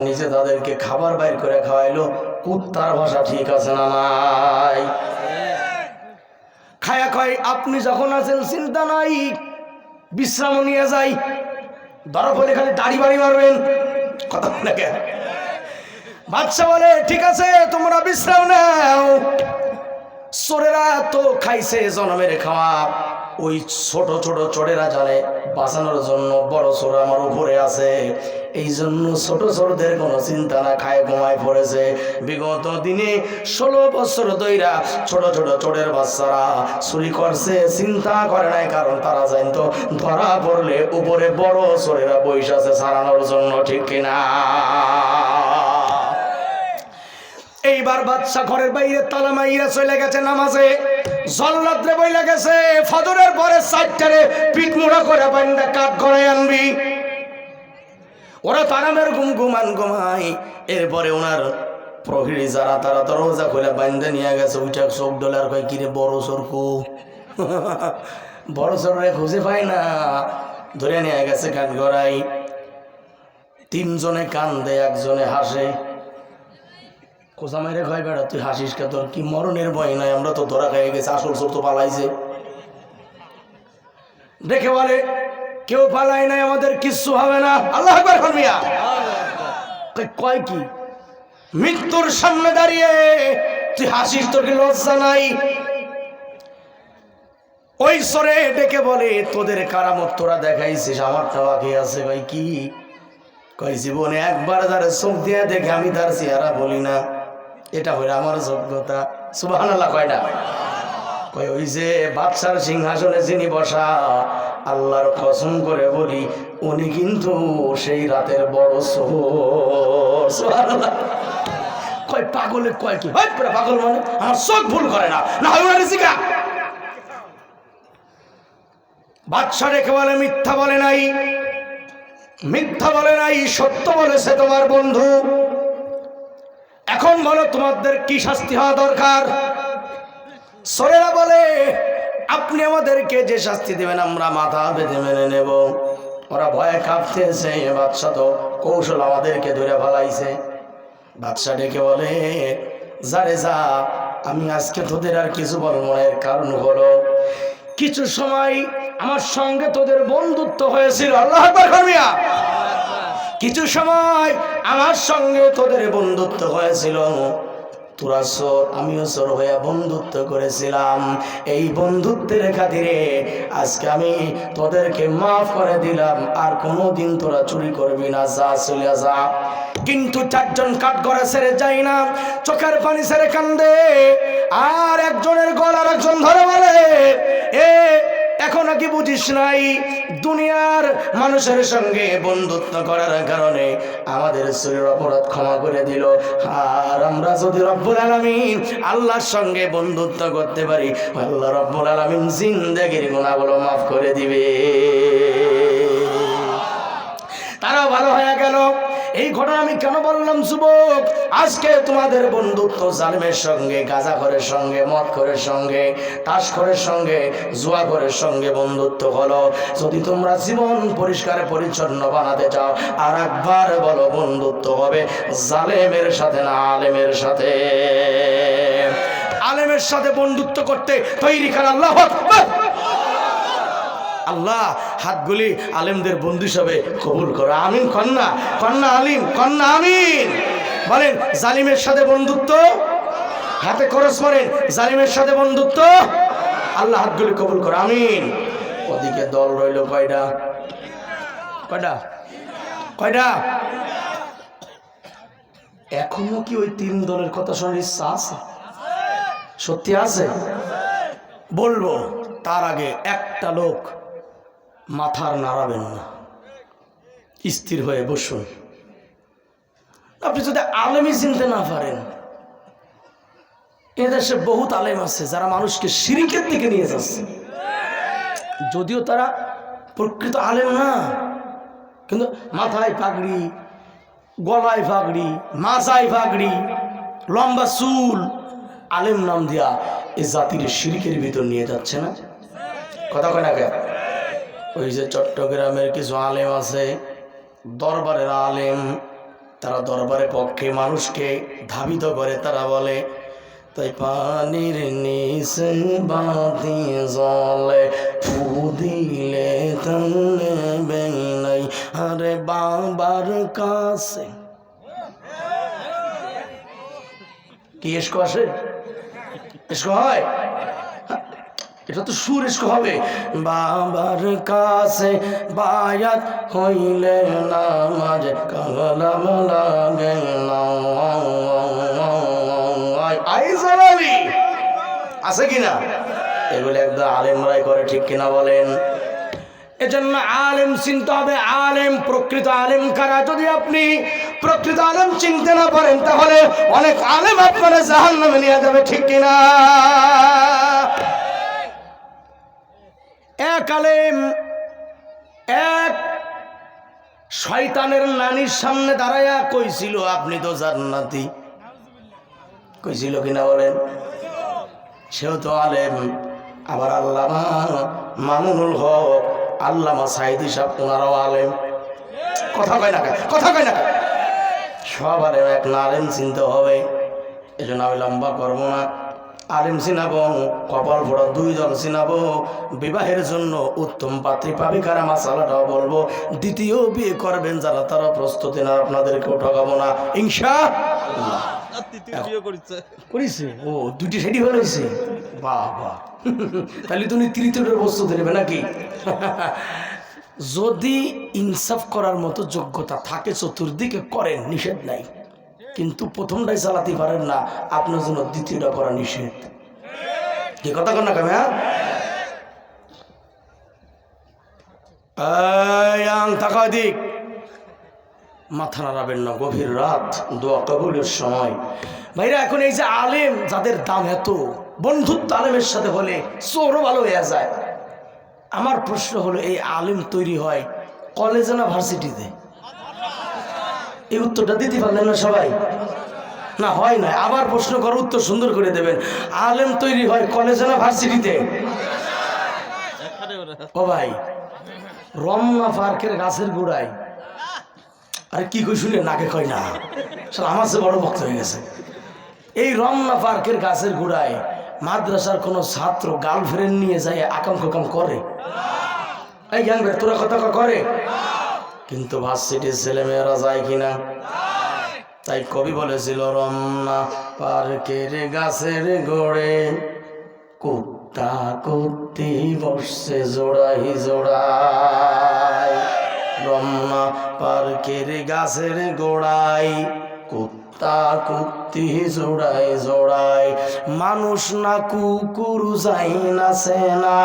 নিচে তাদেরকে খাবার বাইর করে খাওয়াইলো, কুত্তার ভাষা ঠিক আছে না নাই? খায়া খাই আপনি যখন আছেন, চিন্তা নাই বিশ্রাম নিয়ে যাই। ধরা পড়লে খালি দাড়ি বাড়ি মারবেন। কথা বলে বাচ্চা বলে, ঠিক আছে, তোমরা বিশ্রাম নাও। চোরেরা তো খাইছে জনমের খাওয়া ওই ছোট ছোট চোরেরা জানে বাঁচানোর জন্য বড় চোর আমার উপরে আছে। এই জন্য ছোট চোরদের কোনো চিন্তা না, খায় ঘুমায় পড়েছে। বিগত দিনে ষোলো বছর দইরা ছোট ছোট চোরের বাচ্চারা চুরি করছে, চিন্তা করে নাই, কারণ তারা জানতো ধরা পড়লে উপরে বড় চোরেরা বৈশ আছে সারানোর জন্য, ঠিক কিনা? এইবার বাদশা ঘরের বাইরে তালা মাইরা চলে গেছে নামাজে। জল্লাদ্রে বইলা গেছে, ফজরের পরে চারটারে পিঠ মুড়া করে বান্দা কাঠ করে আনবি। ওরা তারামের ঘুম ঘুমান ঘুমাই এরপরে ওনার প্রহরী যারা, তারা দরজা খুলে বান্দা নিয়ে গেছে ওইটা চোখ ডলার কয়, কিরে বড় সরকু? বড় সরে খুঁজে পায় না। ধরে নিয়ে গেছে কাঠ গড়াই তিনজনে কান্দে, একজনে হাসে। কোথা মাইরে খাই বেড়া, তুই হাসিস কে তোর কি মরণের ভয় নাই? আমরা তো ধরা খাই গেছি, আসল চোর তো পালাইছে। দেখে বলে, কেউ পালাই নাই, আমাদের কিচ্ছু হবে না। আল্লাহ কয় কি? মৃত্যুর সামনে দাঁড়িয়ে তুই হাসিস, তোর কি লজ্জা নাই? ওই সরে ডেকে বলে, তোদের কারামত তোরা দেখাইছিস, আমারটা বাকি আছে ভাই কি? কই জীবনে একবার যারা চোখ দিয়ে দেখে আমি তার চেহারা বলি না। এটা হইলে আমার যোগ্যতা সুবাহ কয়টা? ওই যে বাদশার সিংহাসনে যিনি বসা, আল্লাহর কসম করে বলি, উনি কিন্তু সেই রাতের বড় সোহর কয়, পাগলে কয় কি? হয় পাগল মানে? আমার চোখ ভুল করে না। না হয় ওনার শিকা বাদশা রেখে বলে, মিথ্যা বলে নাই। মিথ্যা বলে নাই, সত্য বলেছে তোমার বন্ধু। বলো, তোমাদের কি শাস্তি হওয়া দরকার? সরেরা বলে, আপনি আমাদেরকে যে শাস্তি দেবেন, আমরা মাথা বেঁধে মেনে নেব। ওরা ভয়ে কাঁপতেছে বাদশা তো কৌশল আমাদেরকে ধরে ফেলাইছে। বাদশা ডেকে বলে, যারে যা, আমি আজকে তোদের আর কিছু বলব না, এর কারণ হলো, কিছু সময় আমার সঙ্গে তোদের বন্ধুত্ব হয়েছিল। আল্লাহ কিছু সময় আমার সঙ্গে তোদের বন্ধুত্ব হয়েছিল। তোরা চোর আমিও চোর হয়ে বন্ধুত্ব করেছিলাম। এই বন্ধুত্বের খাতিরে আজকে আমি তোদেরকে মাফ করে দিলাম। আর কোনোদিন তোরা চুরি করবি না, যা চলে যা। কিন্তু চারজন কাঠ করে ছেড়ে যাই না, চোখের পানি ছেড়ে কান্দে। আর একজনের গলার একজন ধরে বলে, এ এখন কি বুঝিস নাই? দুনিয়ার মানুষের সঙ্গে বন্ধুত্ব করার কারণে আমাদের শরীর অপরাধ ক্ষমা করে দিল। আর আমরা যদি রব্বুল আলমিন আল্লাহর সঙ্গে বন্ধুত্ব করতে পারি, আল্লাহ রব্বুল আলমিন জিন্দেগির গুণাগুলো মাফ করে দিবে। এই ঘটনা আমি কেন বললাম, যুবক? আজকে তোমাদের বন্ধুত্ব জালিমের সঙ্গে, গাজা ঘরের সঙ্গে, মদ ঘরের সঙ্গে, তাস ঘরের সঙ্গে, জুয়া ঘরের সঙ্গে বন্ধুত্ব হলো। যদি তোমরা জীবন পরিষ্কার পরিচ্ছন্ন বানাতে চাও আর একবার বলো বন্ধুত্ব হবে জালেমের সাথে না আলেমের সাথে? আলেমের সাথে বন্ধুত্ব করতে তৈরি করা, আল্লাহ। আল্লাহ হাতগুলি আলেমদের বন্ধু হিসাবে কবুল করো। আমিন, কন্যা কন্যা আলিম, কন্যা আমিন। বলেন, জালিমের সাথে বন্ধুত্ব? হাতে খরচ মারেন, জালিমের সাথে বন্ধুত্ব? আল্লাহ হাতগুলি কবুল করো, আমিন। ওদিকে দল রইল কয়টা? কয়টা? কয়টা? এখনও কি ওই তিন দলের কথা শোনার ইচ্ছা আছে? সত্যি আছে? বলব, তার আগে একটা লোক মাথার নাড়াবেন না। স্থির হয়ে বসুন। আপনি যদি আলেমই চিনতে না পারেন, এদেশে বহুত আলেম আছে যারা মানুষকে শিরিকের দিকে নিয়ে যাচ্ছে। যদিও তারা প্রকৃত আলেম না, কিন্তু মাথায় পাগড়ি, গলায় পাগড়ি, মাজায় পাগড়ি, লম্বা চুল, আলেম নাম দিয়া এই জাতির শিরিকের ভিতর নিয়ে যাচ্ছে না? কথা কয় না ওই যে চট্টগ্রামের কিছু আলেম আছে, দরবারের আলেম, তারা দরবারের পক্ষে মানুষকে ধাবিত করে, তারা বলে, তাই পানির নিচে বাতি জলে ফু দিলে তালে বেলাই আরে বাবার কাছে। কি এসকো আসে? এসকো হয়? এটা তো সুর এসকো হবে। বাবার কাছে বায়াত হইলে নামাজ কালাম লাগে আছে কিনা? এগুলো একদম আলেমরাই করে, ঠিক কিনা বলেন? এজন্য আলেম চিনতে হবে। আলেম প্রকৃত আলেম কারা? যদি আপনি প্রকৃত আলেম চিনতে না পারেন, তাহলে অনেক আলেম আপনারা জাহান নামে নিয়ে যাবে, ঠিক কিনা? এক আলেম, এক শয়তানের নানির সামনে দাঁড়াইয়া কইছিল, আপনি তো জান্নাতি। কইছিল কিনা বলেন? সেও তো আলেম। আবার আল্লামা মামুনুল হক, আল্লামা সাইদি সাহেব ওনারাও আলেম। কথা কয় না? কথা কয় না কেন? সব আলেম এক না আলেম চিনতে হবে। এজন্য আমি লম্বা করব না। আলেম চিনাবো কপাল ফোড়া দুই দল চিনাবো। বিবাহের জন্য উত্তম পাত্রী পাবি কারা মাসালাটাও বলব। দ্বিতীয় বিয়ে করবেন যারা তারা প্রস্তুতি না আপনাদেরকেও ঠকাবো না। বিয়ে করেছে। ও দুটি সেটি হয়েছে? বাহ তাহলে তুমি তৃতীয়টার প্রস্তুতি নেবে নাকি? যদি ইনসাফ করার মতো যোগ্যতা থাকে চতুর্দিকে করেন নিষেধ নাই। কিন্তু প্রথমটাই চালাতে পারেন না। আপনার জন্য দ্বিতীয়টা করা নিষেধ। কি কথা কর না হ্যাঁ? দিক মাথা নাড়াবেন না, গভীর রাত, দোয়া কবুলের সময়। ভাইরা, এখন এই যে আলেম, যাদের দাম এত, বন্ধুত্ব আলেমের সাথে হলে চোরও ভালো হয়ে যায়। আমার প্রশ্ন হলো, এই আলেম তৈরি হয় কলেজে না ভার্সিটিতে? এই উত্তরটা দিতে পারলেন না সবাই? না, হয় না। আবার প্রশ্ন করার উত্তর সুন্দর করে দেবেন। আলেম তৈরি হয় কলেজে না ভার্সিটিতে? ও ভাই, রমনা পার্কের গাছের গোড়ায়। আরে, কি কই শুনে নাকে কয় না। আমার সে বড় ভক্ত হয়ে গেছে। এই রমনা পার্কের গাছের গোড়ায় মাদ্রাসার কোনো ছাত্র গার্লফ্রেন্ড নিয়ে যায় আকাম কুকাম করে? এই জ্ঞান তোরা কথা করে? কিন্তু ভার্সিটির ছেলে মেয়েরা যায় কিনা? তাই কবি বলেছিল, রমনা পার্কের গাছের গোড়ে কুত্তা কুত্তি বসছে জোড়াই জোড়াই। রমনা পার্কের গাছের গোড়াই কুত্তা কুত্তি জোড়াই জোড়াই মানুষ না কুকুর যাই না সেনা,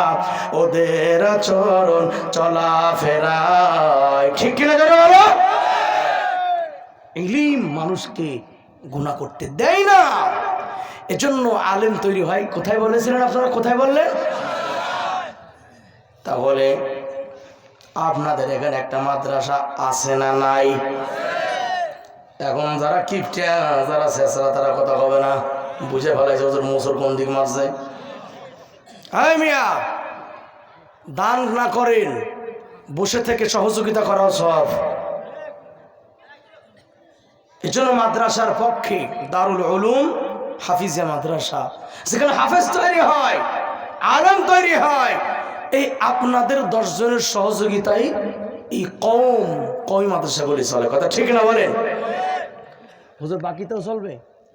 ওদের চরণ চলা ফেরায় ঠিক কিনা বলো ইলিম মানুষকে গুণা করতে দেয় না। এজন্য আলেম তৈরি হয়। কোথায় বলেছিলেন আপনারা? কোথায় বললেন? তাহলে আপনাদের এখানে একটা মাদ্রাসা আছে না নাই? এখন যারা কিপটা, যারা শেষরা, তারা কথা হবে না? বুঝে ফেলাইছে ওদের মুসুর কোন দিক মারছে। হ্যাঁ মিয়া, দান না করেন, বসে থেকে সহযোগিতা করা সব। এজন্য মাদ্রাসার পক্ষে দারুল উলুম হাফিজিয়া মাদ্রাসা সেখানে হাফেজ তৈরি হয়, আলম তৈরি হয়, এই আপনাদের দশজনের সহযোগিতায় এই কম কম মাদ্রাসাগুলি চলে। কথা ঠিক না বলেন? হুজুর বাকিতেও চলবে?